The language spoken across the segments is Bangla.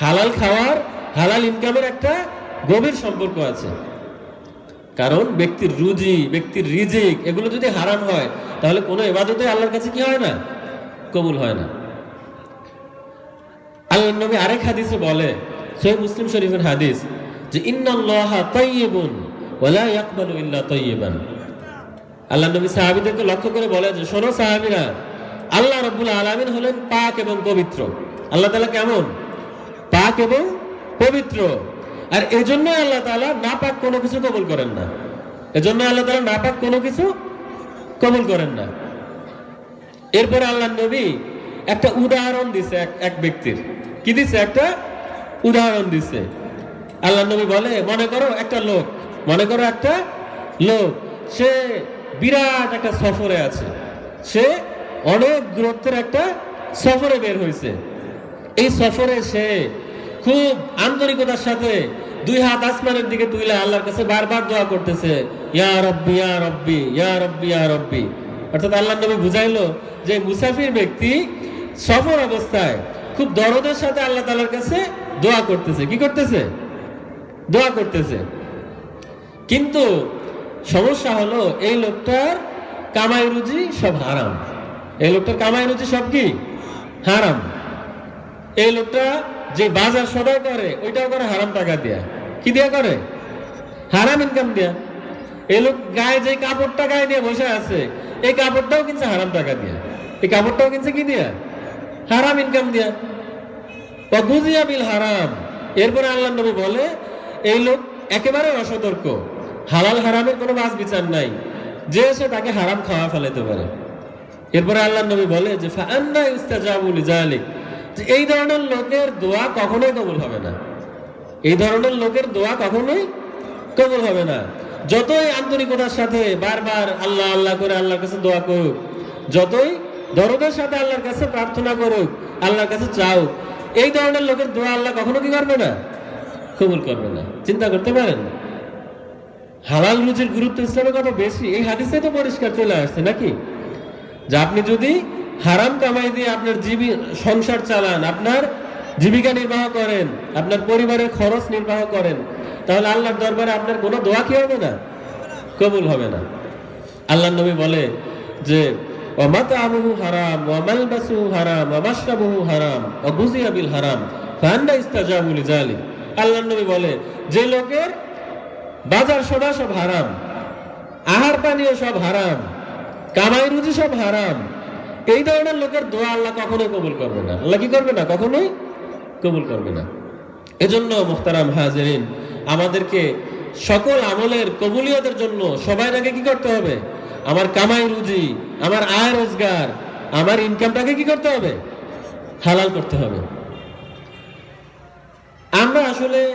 হালাল খাওয়ার, হালাল ইনকামের একটা গভীর সম্পর্ক আছে। কারণ ব্যক্তির রুজি, ব্যক্তির রিজিক, এগুলো যদি হারাম হয়, তাহলে কোনো এবাদতে আল্লাহর কাছে কি হয় না? কবুল হয় না। আল্লাহ নবী আরেক হাদিসে বলে, সহিহ মুসলিম শরীফের হাদিস যে, ইন্নাল্লাহা তাইয়িবুন ওয়ালা ইয়াকবালু ইল্লা তাইয়িবান আল্লাহ নবী সাহাবীদেরকে লক্ষ্য করে বলে যে, শোনো সাহাবীরা, আল্লাহ রাব্বুল আলামিন হলেন পাক এবং পবিত্র। আল্লাহ তাআলা কেমন? পাক এবং পবিত্র। আর এজন্য আল্লাহ তাআলা নাপাক কোনো কিছু কবুল করেন না। এজন্য আল্লাহ তাআলা নাপাক কোনো কিছু কবুল করেন না। এরপরে আল্লাহ নবী একটা উদাহরণ দিছে এক ব্যক্তির। কি দিছে একটা? উদাহরণ দিছে। আল্লাহ নবী বলে, মনে করো একটা লোক, মনে করো একটা লোক, সে বিরাট একটা সফরে আছে। সে অনেক দূরত্বের একটা সফরে বের হয়েছে এই সফরে সে খুব আন্তরিকতার সাথে দুই হাত আসমানের দিকে তুলে আল্লাহর কাছে বারবার দোয়া করতেছে, ইয়া রব্বি ইয়া রব্বি ইয়া রব্বি ইয়া রব্বি। অর্থাৎ আল্লাহ নবী বুঝাইলো যে মুসাফির ব্যক্তি সফর অবস্থায় খুব দরদের সাথে আল্লাহ তাআলার কাছে দোয়া করতেছে। কি করতেছে? দোয়া করতেছে। কিন্তু সমস্যা হলো এই লোকটার কামাই রুজি সব হারাম। এই লোকটার কামাই রুজি সব কি? হারাম। এই লোকটা যে বাজার সদাই করে, ওইটাও করে হারাম টাকা দিয়া। কি দিয়া করে? হারাম ইনকাম দিয়া। এই লোক গায়ে যে কাপড়টা গায়ে দিয়ে বসে আছে, এই কাপড়টাও কিনছে হারাম টাকা দিয়া। এই কাপড়টাও কিনছে কি দিয়া? হারাম ইনকাম দিয়া। অগুজিয়া বিল হারাম। এরপরে আল্লাহ নবী বলে, এই লোক একেবারে অসতর্ক। হালাল হারামের কোনো বাস বিচার নাই। যে সে তাকে হারাম খাওয়া ফেলাতে পারে। এরপরে আল্লাহ নবী বলে যে, ফাআন্না ইস্তাজাবু লিজালিক। যে এই ধরনের লোকের দোয়া কখনোই কবুল হবে না। এই ধরনের লোকের দোয়া কখনোই কবুল হবে না। যতই আন্তরিকতার সাথে বারবার আল্লাহ আল্লাহ করে আল্লাহর কাছে দোয়া করুক, যতই দরদের সাথে আল্লাহর কাছে প্রার্থনা করুক, আল্লাহর কাছে চাও এই ধরনের লোকের দোয়া আল্লাহ কখনো কি করবে না? কবুল করবে না। চিন্তা করতে পারেন? হালাল রুজির গুরুত্ব ইসলামে কত বেশি। এই হাদিসে তো পরিষ্কার চলে আসছে নাকি? যে আপনি যদি হারাম কামাই দিয়ে আপনার জীবী, সংসার চালান, আপনার জীবিকা নির্বাহ করেন, আপনার পরিবারের খরচ নির্বাহ করেন, তাহলে আল্লাহর দরবারে আপনার কোনো দোয়া কি হবে না? কবুল হবে না। আল্লাহ নবী বলে যে ওমাতামুহু হারাম, ওয়ামালবাসুহু হারাম, ওয়ামাশরাবুহু হারাম ওয়াগুজিয়া বিল হারাম ফান্না ইস্তাজাবু লিজালিক আল্লাহ নবী বলে, যে লোকের বাজার সদা সব হারাম, আহার পানীয় সব হারাম, কামাই রুজি সব হারাম এই ধরনের লোকের দোয়া আল্লাহ কখনোই কবুল করবে না। আল্লাহ কি করবে না? কখনোই কবুল করবে না। এজন্য মুখতারাম হাজেরিন, আমাদেরকে সকল আমলের কবুলিয়তের জন্য সবাই আগে কি করতে হবে? আমার কামাই রুজি, আমার আয় রোজগার, আমার ইনকামটাকে কি করতে হবে? হালাল করতে হবে। আমরা আসলে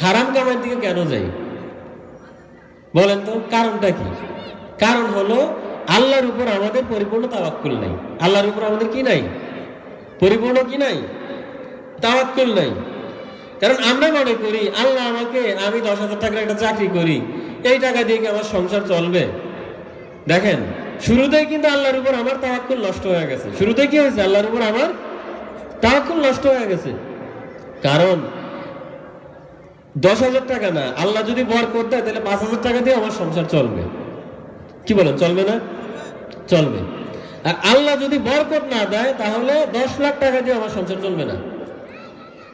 হারাম কামাইয়ের দিকে কেন যাই? বলেন তো, কারণটা কি? কারণ হলো আল্লাহর উপর আমাদের পরিপূর্ণ তাওয়াক্কুল নাই। আল্লাহর উপর আমাদের কি নাই? পরিপূর্ণ কি নাই? তাওয়াক্কুল নাই। কারণ আমরা মনে করি, আল্লাহ আমাকে, আমি দশ হাজার টাকার একটা চাকরি করি, এই টাকা দিয়ে কি আমার সংসার চলবে? দেখেন, শুরুতেই কিন্তু আল্লাহর উপর আমার তাওয়াক্কুল নষ্ট হয়ে গেছে। শুরুতেই কি হয়েছে? আল্লাহর উপর আমার তাওয়াক্কুল নষ্ট হয়ে গেছে। কারণ, দশ হাজার টাকা না, আল্লাহ যদি বর করতে তাহলে পাঁচ হাজার টাকা দিয়ে আমার সংসার চলবে। কি বলেন চলবে না? চলবে। আর আল্লাহ যদি বরকত না দেয়, তাহলে দশ লাখ টাকা দিয়ে আমার সংসার চলবে না।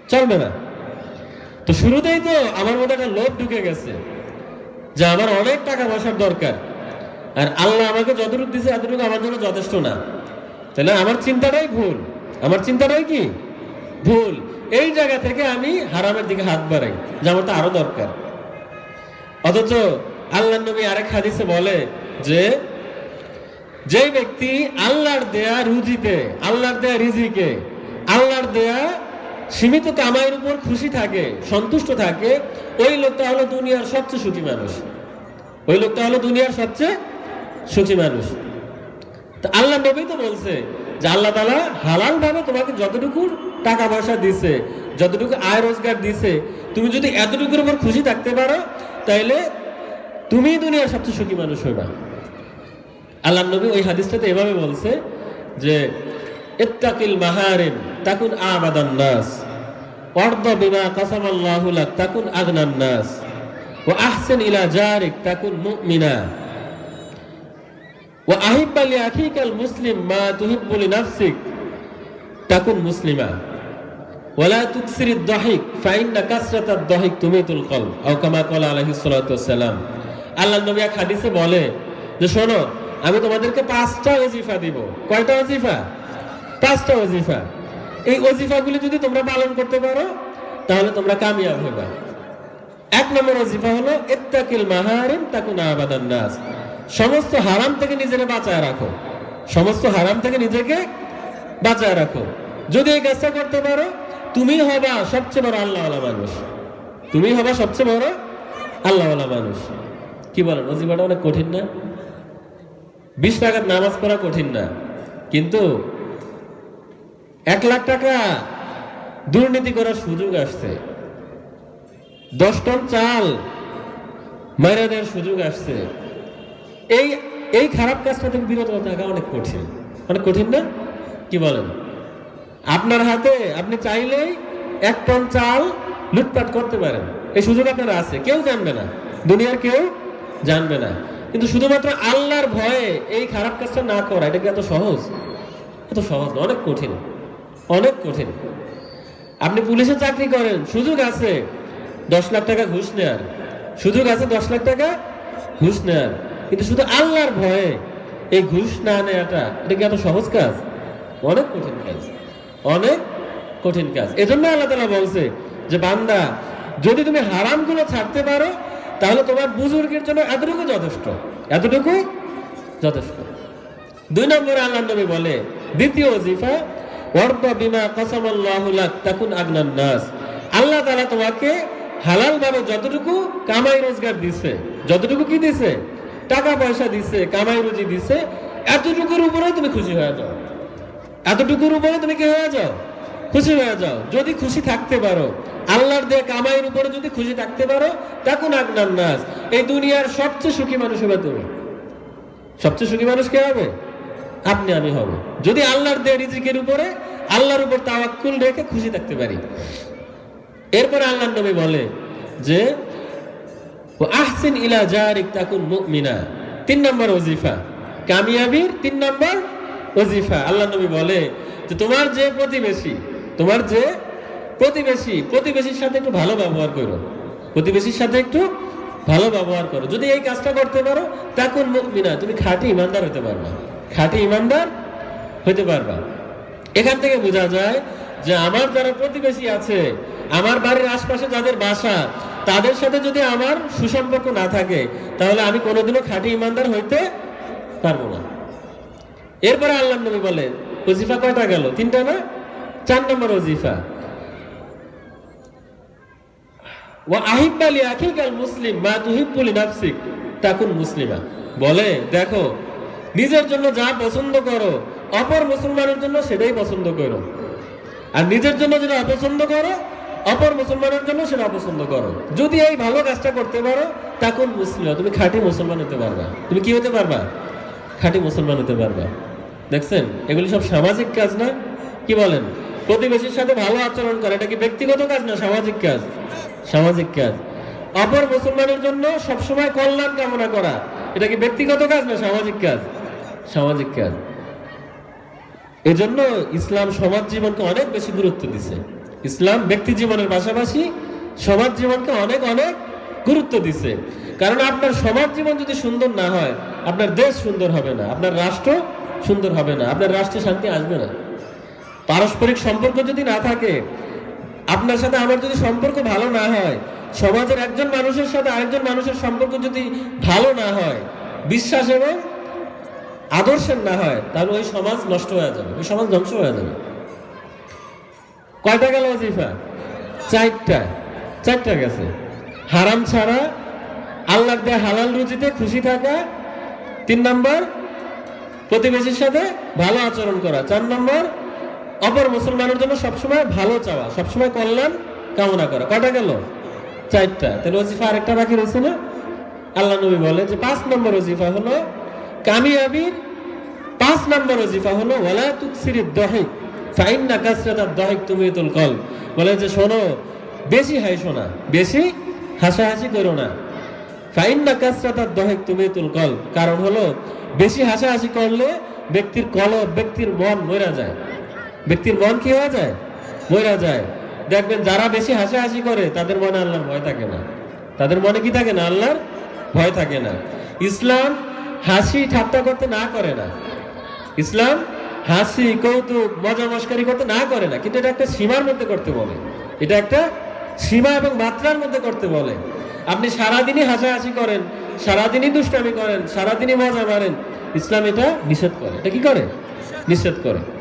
চলবে না। তো শুরুতেই তো আমার মধ্যে একটা লোভ ঢুকে গেছে যে আমার অনেক টাকা পয়সার দরকার। আর আল্লাহ আমাকে যতটুকু দিছে, এতটুকু আমার জন্য যথেষ্ট না। তাহলে আমার চিন্তাটাই ভুল। আমার চিন্তাটাই কি? ভুল। এই জায়গা থেকে আমি হারামের দিকে হাত বাড়াই, যে আমার তো আরও দরকার। অথচ আল্লাহ নবী আরেক হাদিসে বলে যে যে ব্যক্তি আল্লাহর দেয়া রুজিতে, আল্লাহর দেয়া রিজিকে, আল্লাহর দেয়া সীমিত কামাইয়ের উপর খুশি থাকে, সন্তুষ্ট থাকে, ওই লোকটা হলো দুনিয়ার সবচেয়ে সুখী মানুষ। ওই লোকটা হলো দুনিয়ার সবচেয়ে সুখী মানুষ। তো আল্লাহ নবী তো বলছে যে আল্লাহ তালা হালাল ভাবে তোমাকে যতটুকু টাকা পয়সা দিছে, যতটুকু আয় রোজগার দিছে, তুমি যদি এতটুকুর উপর খুশি থাকতে পারো, তাইলে তুমি দুনিয়ার সবচেয়ে সুখী মানুষ হইবা। আল্লাহ নবী ওই হাদিসটাতে এভাবে বলছে যে, ইত্তাকিল মাহারিম, তাকুন আবাদান নাস। বিমা তাকুন আগনান নাস। ও আহসিন ইলা জারিক, তাকুন মুমিনা। ও আহিব্বা লি আখিকাল মুসলিম মা নাফসিক, তাকুন মুসলিমা। ওয়ালা তুকসির দহিক ফাইন্না কাসরাতাদ দহিক তুমিতুল কলব। আও কামা সালাতু ওয়াসসালাম আল্লাহ নবী এক হাদিসে বলে যে, শোনো আমি তোমাদেরকে পাঁচটা ওজিফা দিব। কয়টা ওজিফা? পাঁচটা ওজিফা। এই ওজিফাগুলি যদি তোমরা পালন করতে পারো, তাহলে তোমরা কামিয়াব হবে এক নম্বর ওজিফা হলো, ইত্তাকিল মাহারিম তাকুন আবাদান নাস। সমস্ত হারাম থেকে নিজেকে বাঁচায় রাখো। সমস্ত হারাম থেকে নিজেকে বাঁচায় রাখো। যদি এই কাজটা করতে পারো তুমি হবা সবচেয়ে বড় আল্লাহওয়ালা মানুষ। তুমি হবা সবচেয়ে বড় আল্লাহওয়ালা মানুষ। কি বলেন? ওজিফাটা অনেক কঠিন না? বিশ টাকার নামাজ পড়া কঠিন না। কিন্তু এক লাখ টাকা দুর্নীতি করার সুযোগ আসছে। দশ টন চাল মাইরা দেওয়ার সুযোগ আসছে। এই এই খারাপ কাজটা থেকে বিরত থাকা অনেক কঠিন। অনেক কঠিন না? কি বলেন? আপনার হাতে আপনি চাইলেই এক টন চাল লুটপাট করতে পারেন। এই সুযোগ আপনার আছে। কেউ জানবে না। দুনিয়ার কেউ জানবে না। কিন্তু শুধুমাত্র আল্লাহর ভয়ে এই খারাপ কাজটা না করা, এটা কি এত সহজ? এত সহজ না, অনেক কঠিন। অনেক কঠিন। আপনি পুলিশে চাকরি করেন, সুযোগ আছে। দশ লাখ টাকা ঘুষ নেয়ার। সুযোগ আছে দশ লাখ টাকা ঘুষ নেয়ার। কিন্তু শুধু আল্লাহর ভয়ে এই ঘুষ না নেওয়াটা এটা কি এত সহজ কাজ? অনেক কঠিন কাজ। অনেক কঠিন কাজ। এজন্য আল্লাহ তালা বলছে যে, বান্দা, যদি তুমি হারামগুলো ছাড়তে পারো তাহলে তোমার বুজুর্গের জন্য এতটুকু যথেষ্ট এতটুকু যথেষ্ট। দুই নম্বরে আল্লাহ নবী বলে, দ্বিতীয় ওজিফা, ওয়ার্দ বিমা তাকুন আগনান নাস। আল্লাহ তোমাকে হালাল ভাবে যতটুকু কামাই রোজগার দিছে, যতটুকু কি দিছে? টাকা পয়সা দিছে, কামাই রুজি দিছে, এতটুকুর উপরে তুমি খুশি হয়ে যাও। এতটুকুর উপরে তুমি কি হয়ে যাও? খুশি হয়ে যাও। যদি খুশি থাকতে পারো আল্লাহর দেয়া কামাইয়ের উপরে যদি খুশি থাকতে পারো তাকুন আগনান নাস এই দুনিয়ার সবচেয়ে সুখী মানুষ হবে তুমি। সবচেয়ে সুখী মানুষ কে হবে? আপনি, আমি হব। যদি আল্লাহর দেয়া রিজিকের উপরে, আল্লাহর উপর তাওয়াক্কুল রেখে খুশি থাকতে পারি। এরপরে আল্লাহ নবী বলে যে আহসিন ইলা জারিক তাকুন মুমিনা। তিন নম্বর ওজিফা। কামিয়াবির তিন নম্বর ওজিফা। আল্লাহ নবী বলে যে, তোমার যে প্রতিবেশী, তোমার যে প্রতিবেশী, প্রতিবেশীর সাথে একটু ভালো ব্যবহার করো। প্রতিবেশীর সাথে একটু ভালো ব্যবহার করো। যদি এই কাজটা করতে পারো, তাকুন মুমিনা তুমি খাঁটি ইমানদার হতে পারবা। খাঁটি ইমানদার হতে পারবা। এখান থেকে বোঝা যায় যে আমার যারা প্রতিবেশী আছে, আমার বাড়ির আশপাশে যাদের বাসা, তাদের সাথে যদি আমার সুসম্পর্ক না থাকে, তাহলে আমি কোনোদিনও খাঁটি ইমানদার হইতে পারব না। এরপরে আল্লাহ নবী বলে, ওজিফা কয়টা গেল? তিনটা না? চার নম্বর ওজিফা। ও আহিব্বালি আখিকাল মুসলিম মা তুহিব্বুলি নাফসিক তাকুন মুসলিমা। বলে, দেখো, নিজের জন্য যা পছন্দ করো, অপর মুসলমানের জন্য সেটাই পছন্দ করো। আর নিজের জন্য যেটা অপছন্দ করো, অপর মুসলমানের জন্য সেটা অপছন্দ করো। যদি এই ভালো কাজটা করতে পারো তখন মুসলিম, তুমি খাঁটি মুসলমান হতে পারবা। তুমি কি হতে পারবা? খাঁটি মুসলমান হতে পারবা। দেখছেন? এগুলি সব সামাজিক কাজ না? কি বলেন? প্রতিবেশীর সাথে ভালো আচরণ করা, এটা কি ব্যক্তিগত কাজ না সামাজিক কাজ? সামাজিক কাজ। অপর মুসলমানের জন্য সবসময় কল্যাণ কামনা করা। এটা কি ব্যক্তিগত কাজ না সামাজিক কাজ? সামাজিক কাজ। এজন্য ইসলাম সমাজ জীবনকে অনেক বেশি গুরুত্ব দিছে। ইসলাম ব্যক্তি জীবনের পাশাপাশি সমাজ জীবনকে অনেক অনেক গুরুত্ব দিছে। কারণ আপনার সমাজ জীবন যদি সুন্দর না হয়, আপনার দেশ সুন্দর হবে না, আপনার রাষ্ট্র সুন্দর হবে না, আপনার রাষ্ট্রে শান্তি আসবে না। পারস্পরিক সম্পর্ক যদি না থাকে আপনার সাথে আমার যদি সম্পর্ক ভালো না হয়, সমাজের একজন মানুষের সাথে আরেকজন মানুষের সম্পর্ক যদি ভালো না হয়, বিশ্বাস এবং আদর্শের না হয়, তাহলে ওই সমাজ নষ্ট হয়ে যাবে, ওই সমাজ ধ্বংস হয়ে যাবে। কয়টা গেল ওজিফা? চারটা চারটা গেছে। হারাম ছাড়া আল্লাহ দেয় হালাল রুজিতে খুশি থাকা, তিন নম্বর, প্রতিবেশীর সাথে ভালো আচরণ করা, চার নম্বর অপর মুসলমানের জন্য সবসময় ভালো চাওয়া, সবসময় কল্যাণ কামনা করা। কটা গেল? চারটা। তাহলে ওজিফা আরেকটা বাকি রয়েছে না? আল্লাহ নবী বলে যে পাঁচ নম্বর ওজিফা হলো কামিয়াবির, পাঁচ নম্বর ওজিফা হলো ওয়ালা তুকসিরি দহিক ফাইন না কাসরাতার দহেক তুমি তুল কল বলে যে শোনো, বেশি হাই শোনা বেশি হাসাহাসি করো না। ফাইন না কাসরাতার দহেক তুমি তুল কল কারণ হলো, বেশি হাসাহাসি করলে ব্যক্তির কলব, ব্যক্তির মন মরা যায়। ব্যক্তির মন কি হয়ে যায়? মরা যায়। দেখবেন যারা বেশি হাসাহাসি করে, তাদের মনে আল্লাহর ভয় থাকে না। তাদের মনে কি থাকে না? আল্লাহর ভয় থাকে না। ইসলাম হাসি ঠাট্টা করতে না করে না। ইসলাম হাসি, কৌতুক, মজা মস্কারি করতে না করে না। কিন্তু এটা একটা সীমার মধ্যে করতে বলে। এটা একটা সীমা এবং মাত্রার মধ্যে করতে বলে। আপনি সারাদিনই হাসাহাসি করেন, সারাদিনই দুষ্টামি করেন, সারাদিনই মজা মারেন। ইসলাম এটা নিষেধ করে। এটা কি করে? নিষেধ করে।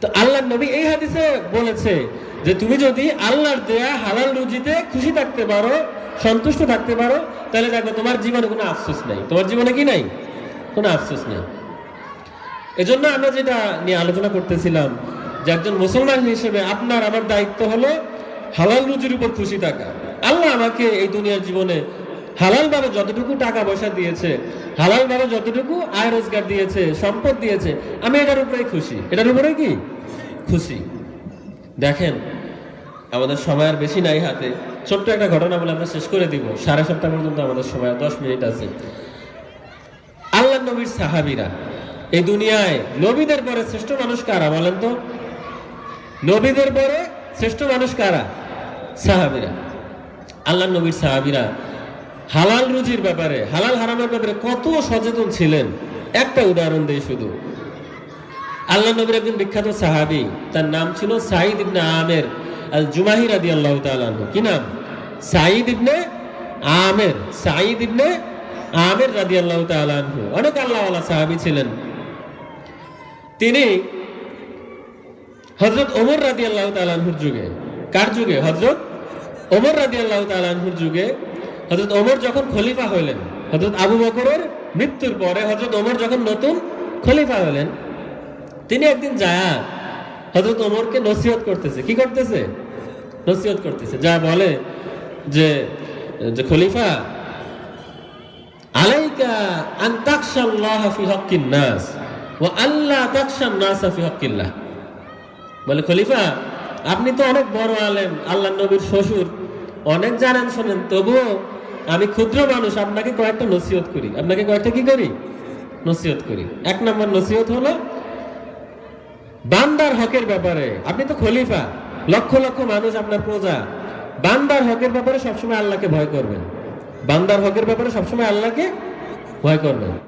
তো আল্লাহ নবী এই হাদিসে বলেছে যে তুমি যদি আল্লাহর দেয়া হালাল রুজিতে খুশি থাকতে পারো, সন্তুষ্ট থাকতে পারো, তাহলে দেখো তোমার জীবনে কোনো আফসোস নাই। তোমার জীবনে কি নাই? কোনো আফসোস নেই। এজন্য আমরা যেটা নিয়ে আলোচনা করতেছিলাম যে একজন মুসলমান হিসেবে আপনার, আমার দায়িত্ব হলো হালাল রুজির উপর খুশি থাকা। আল্লাহ আমাকে এই দুনিয়ার জীবনে হালাল ভাবে যতটুকু টাকা পয়সা দিয়েছে হালাল ভাবে যতটুকু আয় রোজগার দিয়েছে, সম্পদ দিয়েছে, আমি এটার উপরেই খুশি। এটার উপরে কি? খুশি। দেখেন, আমাদের সময় আর বেশি নাই হাতে। ছোট্ট একটা ঘটনা বলে আমরা শেষ করে দিব। সাড়ে সাতটা পর্যন্ত আমাদের সময়, দশ মিনিট আছে। আল্লাহ নবীর সাহাবিরা, এই দুনিয়ায় নবীদের পরে শ্রেষ্ঠ মানুষ কারা বলেন তো? নবীদের পরে শ্রেষ্ঠ মানুষ কারা? সাহাবিরা। আল্লাহ নবীর সাহাবিরা হালাল রুজির ব্যাপারে, হালাল হারামের ব্যাপারে কত সচেতন ছিলেন? একটা উদাহরণ দেই শুধু। আল্লাহ নবীর একজন বিখ্যাত সাহাবি, তার নাম ছিল সাঈদ ইবনে আমের আল জুমাহি রাদি আল্লাহ তালু কি নাম? সাইদ ইবনে আমের সাইদ ইবনে আমের রাদি আল্লাহ তালু অনেক আল্লাহ সাহাবি ছিলেন। তিনি হজরত ওমর রাদি আল্লাহ তালাহুর যুগে, কার যুগে? হজরত ওমর রাদি আল্লাহ তালাহুর যুগে হজরত ওমর যখন খলিফা হইলেন হজরত আবু বকরের মৃত্যুর পরে হজরত ওমর যখন নতুন খলিফা হলেন, তিনি একদিন যায় হজরত ওমরকে নসিহত করতেছে। কি করতেছে? নসিহত করতেছে। যা বলে যে যে খলিফা, আলাইকা আন তাকশাল্লাহ ফি হাক্কিন নাস ওয়া আল্লাহ তাকশান নাস ফি হাক্কিল্লাহ। বলে, খলিফা, আপনি তো অনেক বড় আলেম আল্লাহ নবীর শ্বশুর। অনেক জানেন, শোনেন, তবুও আমি ক্ষুদ্র মানুষ, আপনাকে কয়েকটা নসিহত করি। আপনাকে কয়েকটা কি করি? নসিহত করি। এক নম্বর নসিহত হলো, বান্দার হকের ব্যাপারে। আপনি তো খলিফা, লক্ষ লক্ষ মানুষ আপনার প্রজা। বান্দার হকের ব্যাপারে সবসময় আল্লাহকে ভয় করবেন। বান্দার হকের ব্যাপারে সবসময় আল্লাহকে ভয় করবেন।